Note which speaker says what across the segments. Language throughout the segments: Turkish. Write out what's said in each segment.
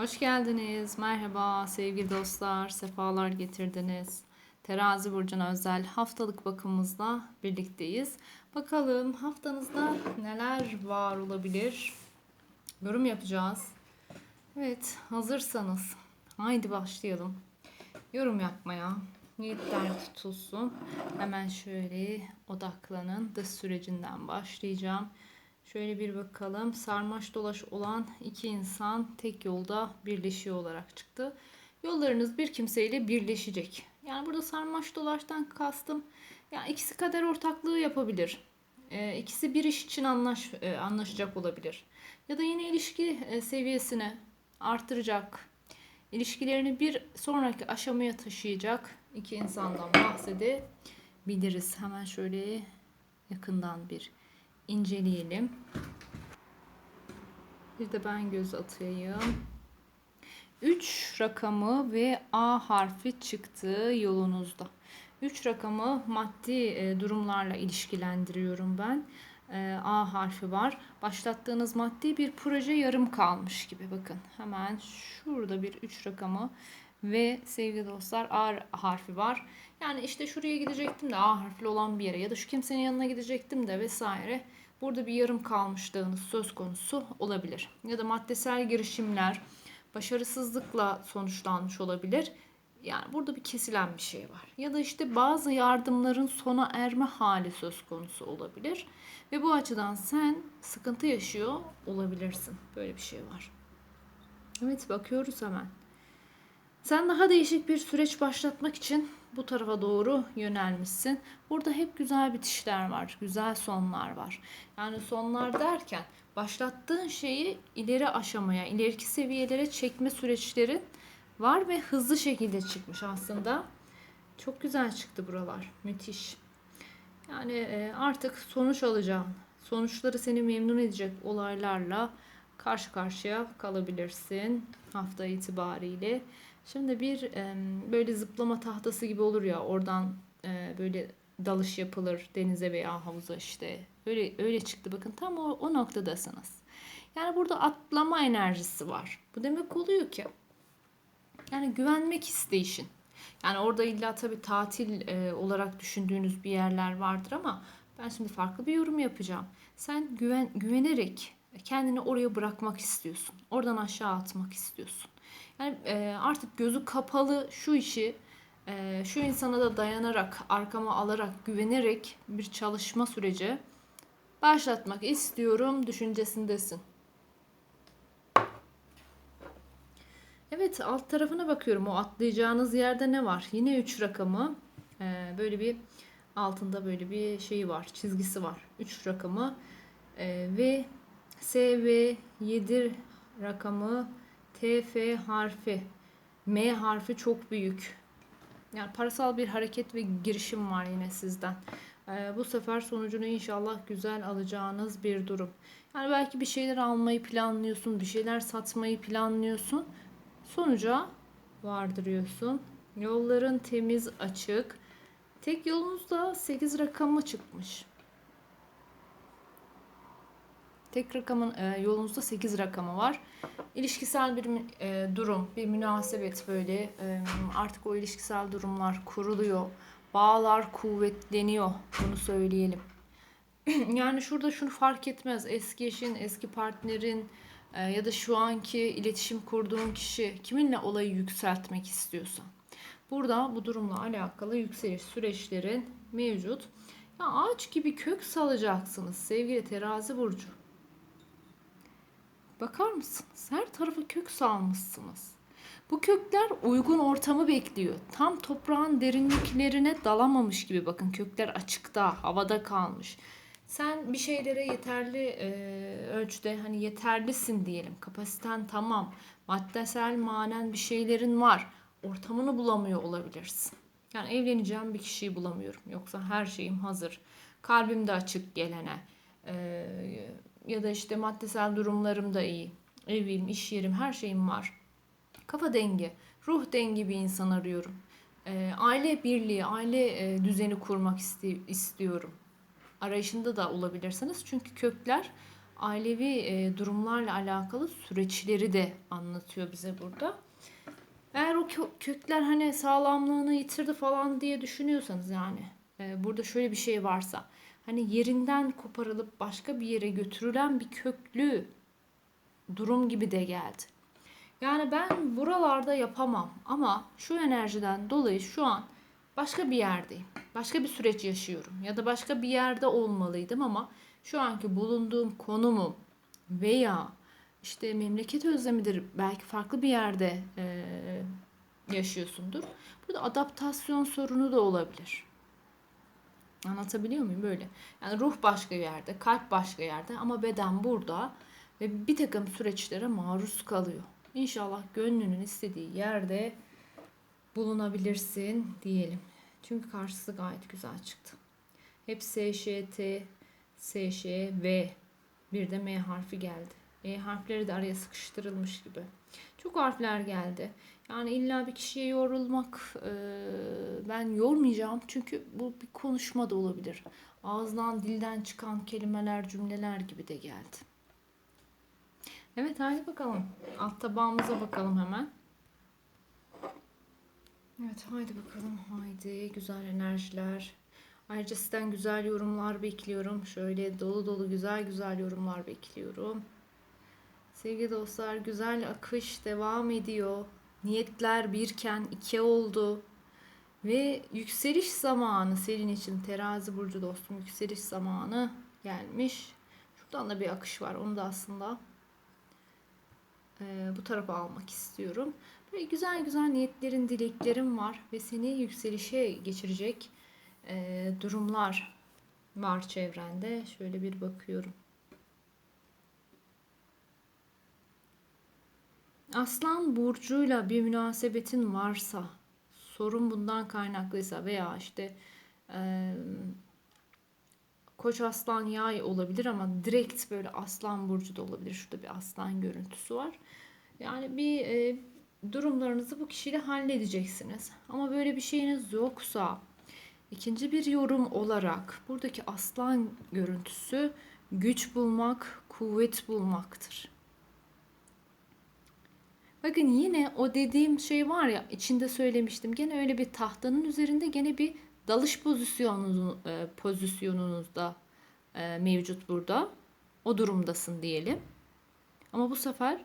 Speaker 1: Hoş geldiniz. Merhaba sevgili dostlar. Sefalar getirdiniz. Terazi burcuna özel haftalık bakımımızla birlikteyiz. Bakalım haftanızda neler var olabilir? Yorum yapacağız. Evet, hazırsanız haydi başlayalım. Yorum yapmaya. Niyetler tutulsun. Hemen şöyle odaklanın. Dış sürecinden başlayacağım. Şöyle bir bakalım. Sarmaş dolaş olan iki insan tek yolda birleşiyor olarak çıktı. Yollarınız bir kimseyle birleşecek. Yani burada sarmaş dolaştan kastım. Yani ikisi kader ortaklığı yapabilir. Ee, ikisi bir iş için anlaş, e, anlaşacak olabilir. Ya da yine ilişki e, seviyesini artıracak. İlişkilerini bir sonraki aşamaya taşıyacak iki insandan bahsedebiliriz. Hemen şöyle yakından bir inceleyelim. Bir de ben göz atayım. 3 rakamı ve A harfi çıktı yolunuzda. 3 rakamı maddi e, durumlarla ilişkilendiriyorum ben. E, A harfi var. Başlattığınız maddi bir proje yarım kalmış gibi bakın. Hemen şurada bir 3 rakamı ve sevgili dostlar A harfi var. Yani işte şuraya gidecektim de A harfli olan bir yere ya da şu kimsenin yanına gidecektim de vesaire. Burada bir yarım kalmışlığınız söz konusu olabilir. Ya da maddesel girişimler başarısızlıkla sonuçlanmış olabilir. Yani burada bir kesilen bir şey var. Ya da işte bazı yardımların sona erme hali söz konusu olabilir. Ve bu açıdan sen sıkıntı yaşıyor olabilirsin. Böyle bir şey var. Evet bakıyoruz hemen. Sen daha değişik bir süreç başlatmak için bu tarafa doğru yönelmişsin. Burada hep güzel bitişler var, güzel sonlar var. Yani sonlar derken başlattığın şeyi ileri aşamaya, ileriki seviyelere çekme süreçlerin var ve hızlı şekilde çıkmış aslında. Çok güzel çıktı buralar. Müthiş. Yani e, artık sonuç alacağın, sonuçları seni memnun edecek olaylarla karşı karşıya kalabilirsin hafta itibariyle. Şimdi bir böyle zıplama tahtası gibi olur ya oradan böyle dalış yapılır denize veya havuza işte. Öyle öyle çıktı bakın tam o, o noktadasınız. Yani burada atlama enerjisi var. Bu demek oluyor ki yani güvenmek isteyişin. Yani orada illa tabii tatil e, olarak düşündüğünüz bir yerler vardır ama ben şimdi farklı bir yorum yapacağım. Sen güven güvenerek kendini oraya bırakmak istiyorsun. Oradan aşağı atmak istiyorsun. Yani e, artık gözü kapalı şu işi e, şu insana da dayanarak, arkama alarak, güvenerek bir çalışma süreci başlatmak istiyorum düşüncesindesin. Evet alt tarafına bakıyorum. O atlayacağınız yerde ne var? Yine 3 rakamı. Ee, böyle bir altında böyle bir şeyi var. Çizgisi var. 3 rakamı. Ee, ve SV 7 rakamı TF harfi, M harfi çok büyük. Yani parasal bir hareket ve girişim var yine sizden. Ee, bu sefer sonucunu inşallah güzel alacağınız bir durum. Yani belki bir şeyler almayı planlıyorsun, bir şeyler satmayı planlıyorsun. Sonuca vardırıyorsun. Yolların temiz, açık. Tek yolunuzda 8 rakamı çıkmış. Tek rakamın e, yolunuzda 8 rakamı var. İlişkisel bir e, durum, bir münasebet böyle e, artık o ilişkisel durumlar kuruluyor. Bağlar kuvvetleniyor. Bunu söyleyelim. yani şurada şunu fark etmez. Eski eşin, eski partnerin e, ya da şu anki iletişim kurduğun kişi kiminle olayı yükseltmek istiyorsan. Burada bu durumla alakalı yükseliş süreçlerin mevcut. Ya ağaç gibi kök salacaksınız sevgili terazi burcu. Bakar mısınız? Her tarafa kök salmışsınız. Bu kökler uygun ortamı bekliyor. Tam toprağın derinliklerine dalamamış gibi bakın kökler açıkta, havada kalmış. Sen bir şeylere yeterli e, ölçüde hani yeterlisin diyelim. Kapasiten tamam. Maddesel manen bir şeylerin var. Ortamını bulamıyor olabilirsin. Yani evleneceğim bir kişiyi bulamıyorum. Yoksa her şeyim hazır. Kalbim de açık gelene. E, ya da işte maddesel durumlarım da iyi. Evim, iş yerim, her şeyim var. Kafa dengi, ruh dengi bir insan arıyorum. E, aile birliği, aile e, düzeni kurmak isti- istiyorum. Arayışında da olabilirsiniz. Çünkü kökler ailevi e, durumlarla alakalı süreçleri de anlatıyor bize burada. Eğer o kö- kökler hani sağlamlığını yitirdi falan diye düşünüyorsanız yani e, burada şöyle bir şey varsa hani yerinden koparılıp başka bir yere götürülen bir köklü durum gibi de geldi. Yani ben buralarda yapamam ama şu enerjiden dolayı şu an başka bir yerdeyim. Başka bir süreç yaşıyorum ya da başka bir yerde olmalıydım ama şu anki bulunduğum konumum veya işte memleket özlemidir belki farklı bir yerde eee, yaşıyorsundur. Burada adaptasyon sorunu da olabilir. Anlatabiliyor muyum böyle? Yani ruh başka yerde, kalp başka yerde ama beden burada ve bir takım süreçlere maruz kalıyor. İnşallah gönlünün istediği yerde bulunabilirsin diyelim. Çünkü karşısı gayet güzel çıktı. Hep S, Ş, T, S, Ş, V. Bir de M harfi geldi. E harfleri de araya sıkıştırılmış gibi. Çok harfler geldi. Yani illa bir kişiye yorulmak e, ben yormayacağım. Çünkü bu bir konuşma da olabilir. Ağızdan dilden çıkan kelimeler cümleler gibi de geldi. Evet hadi bakalım. Alt tabağımıza bakalım hemen. Evet haydi bakalım. Haydi güzel enerjiler. Ayrıca sizden güzel yorumlar bekliyorum. Şöyle dolu dolu güzel güzel yorumlar bekliyorum. Sevgili dostlar güzel akış devam ediyor. Niyetler birken iki oldu. Ve yükseliş zamanı senin için terazi burcu dostum yükseliş zamanı gelmiş. Şuradan da bir akış var. Onu da aslında e, bu tarafa almak istiyorum. Böyle güzel güzel niyetlerin, dileklerin var ve seni yükselişe geçirecek e, durumlar var çevrende. Şöyle bir bakıyorum. Aslan burcuyla bir münasebetin varsa, sorun bundan kaynaklıysa veya işte e, Koç aslan yay olabilir ama direkt böyle aslan burcu da olabilir. Şurada bir aslan görüntüsü var. Yani bir e, durumlarınızı bu kişiyle halledeceksiniz. Ama böyle bir şeyiniz yoksa ikinci bir yorum olarak buradaki aslan görüntüsü güç bulmak, kuvvet bulmaktır. Bakın yine o dediğim şey var ya içinde söylemiştim. Gene öyle bir tahtanın üzerinde gene bir dalış pozisyonunuz, e, pozisyonunuzda e, mevcut burada. O durumdasın diyelim. Ama bu sefer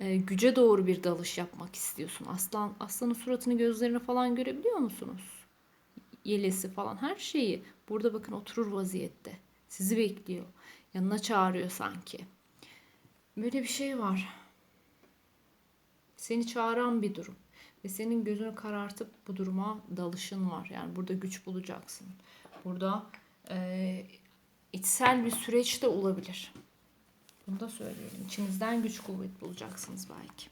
Speaker 1: e, güce doğru bir dalış yapmak istiyorsun. Aslan aslanın suratını, gözlerini falan görebiliyor musunuz? Yelesi falan her şeyi burada bakın oturur vaziyette. Sizi bekliyor. Yanına çağırıyor sanki. Böyle bir şey var. Seni çağıran bir durum. Ve senin gözünü karartıp bu duruma dalışın var. Yani burada güç bulacaksın. Burada e, içsel bir süreç de olabilir. Bunu da söyleyelim. İçinizden güç kuvvet bulacaksınız belki.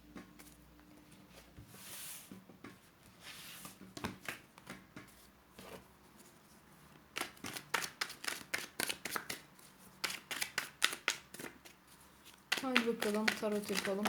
Speaker 1: Hadi bakalım tarot yapalım.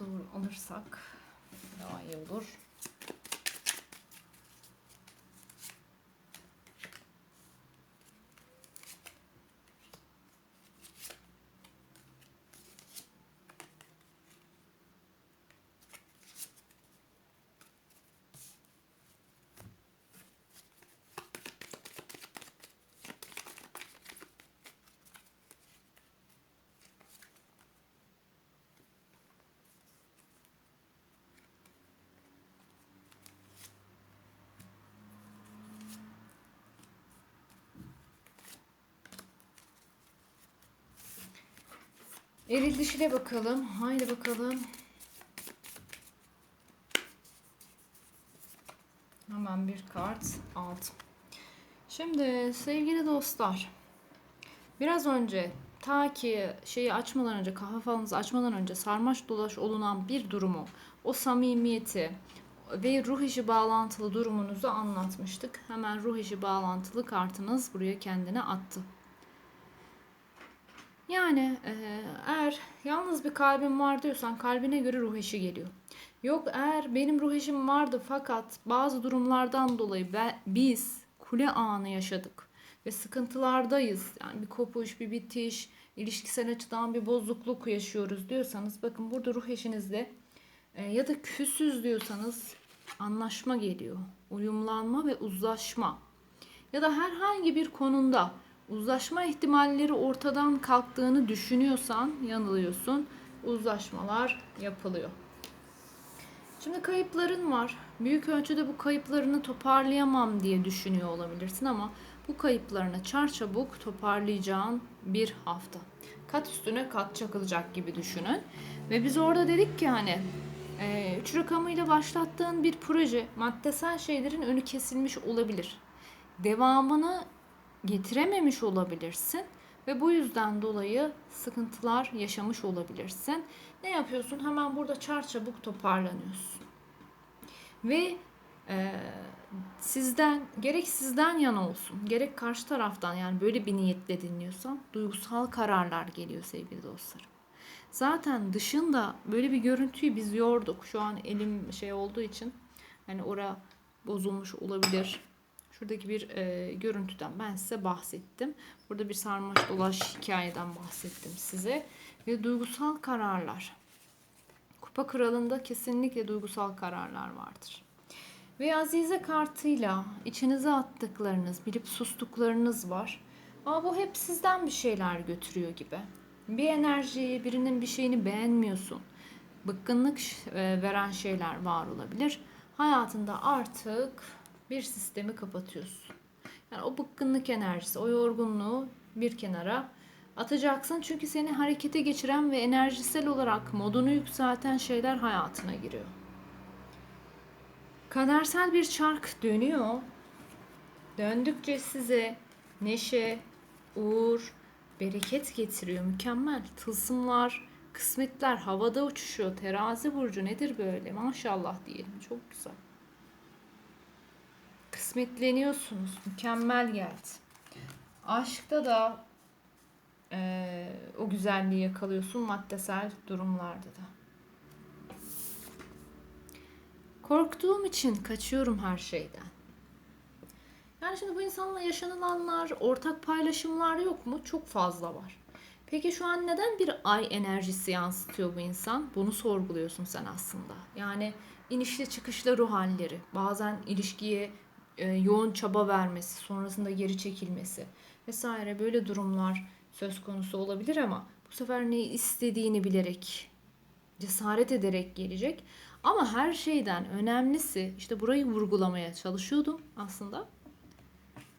Speaker 1: doğru alırsak daha iyi olur. Eril dişile bakalım. Haydi bakalım. Hemen bir kart aldım. Şimdi sevgili dostlar. Biraz önce ta ki şeyi açmadan önce kahve falınızı açmadan önce sarmaş dolaş olunan bir durumu o samimiyeti ve ruh işi bağlantılı durumunuzu anlatmıştık. Hemen ruh işi bağlantılı kartınız buraya kendine attı. Yani e, eğer yalnız bir kalbim var diyorsan kalbine göre ruh eşi geliyor. Yok eğer benim ruh eşim vardı fakat bazı durumlardan dolayı ben, biz kule anı yaşadık ve sıkıntılardayız. Yani bir kopuş, bir bitiş, ilişkisel açıdan bir bozukluk yaşıyoruz diyorsanız bakın burada ruh eşinizde e, ya da küsüz diyorsanız anlaşma geliyor. Uyumlanma ve uzlaşma. Ya da herhangi bir konunda uzlaşma ihtimalleri ortadan kalktığını düşünüyorsan yanılıyorsun. Uzlaşmalar yapılıyor. Şimdi kayıpların var. Büyük ölçüde bu kayıplarını toparlayamam diye düşünüyor olabilirsin ama bu kayıplarını çarçabuk toparlayacağın bir hafta. Kat üstüne kat çakılacak gibi düşünün. Ve biz orada dedik ki hani e, üç rakamıyla başlattığın bir proje maddesel şeylerin önü kesilmiş olabilir. Devamını getirememiş olabilirsin ve bu yüzden dolayı sıkıntılar yaşamış olabilirsin. Ne yapıyorsun? Hemen burada çarçabuk toparlanıyorsun. Ve e, sizden gerek sizden yana olsun, gerek karşı taraftan yani böyle bir niyetle dinliyorsan duygusal kararlar geliyor sevgili dostlarım. Zaten dışında böyle bir görüntüyü biz yorduk. Şu an elim şey olduğu için hani ora bozulmuş olabilir Şuradaki bir e, görüntüden ben size bahsettim. Burada bir sarmaş dolaş hikayeden bahsettim size. Ve duygusal kararlar. Kupa kralında kesinlikle duygusal kararlar vardır. Ve Azize kartıyla içinize attıklarınız, bilip sustuklarınız var. Ama bu hep sizden bir şeyler götürüyor gibi. Bir enerjiyi, birinin bir şeyini beğenmiyorsun. Bıkkınlık e, veren şeyler var olabilir. Hayatında artık bir sistemi kapatıyorsun. Yani o bıkkınlık enerjisi, o yorgunluğu bir kenara atacaksın. Çünkü seni harekete geçiren ve enerjisel olarak modunu yükselten şeyler hayatına giriyor. Kadersel bir çark dönüyor. Döndükçe size neşe, uğur, bereket getiriyor. Mükemmel. Tılsımlar, kısmetler havada uçuşuyor. Terazi burcu nedir böyle? Maşallah diyelim. Çok güzel kısmetleniyorsunuz. Mükemmel geldi. Aşkta da e, o güzelliği yakalıyorsun maddesel durumlarda da. Korktuğum için kaçıyorum her şeyden. Yani şimdi bu insanla yaşanılanlar, ortak paylaşımlar yok mu? Çok fazla var. Peki şu an neden bir ay enerjisi yansıtıyor bu insan? Bunu sorguluyorsun sen aslında. Yani inişli çıkışlı ruh halleri, bazen ilişkiye yoğun çaba vermesi, sonrasında geri çekilmesi vesaire böyle durumlar söz konusu olabilir ama bu sefer ne istediğini bilerek, cesaret ederek gelecek. Ama her şeyden önemlisi işte burayı vurgulamaya çalışıyordum aslında.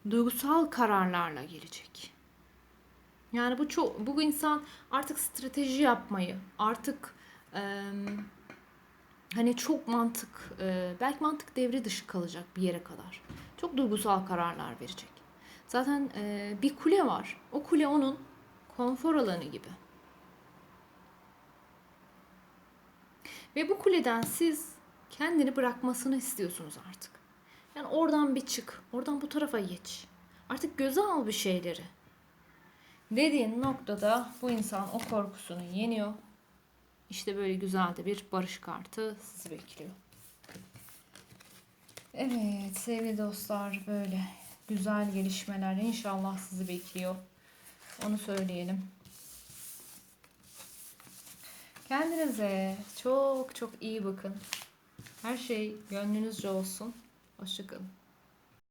Speaker 1: Duygusal kararlarla gelecek. Yani bu çok bu insan artık strateji yapmayı, artık e, hani çok mantık, e, belki mantık devre dışı kalacak bir yere kadar. Çok duygusal kararlar verecek. Zaten e, bir kule var. O kule onun konfor alanı gibi. Ve bu kuleden siz kendini bırakmasını istiyorsunuz artık. Yani oradan bir çık, oradan bu tarafa geç. Artık göze al bir şeyleri. Dediğin noktada bu insan o korkusunu yeniyor İşte böyle güzel de bir barış kartı sizi bekliyor. Evet sevgili dostlar böyle güzel gelişmeler inşallah sizi bekliyor. Onu söyleyelim. Kendinize çok çok iyi bakın. Her şey gönlünüzce olsun. Hoşçakalın.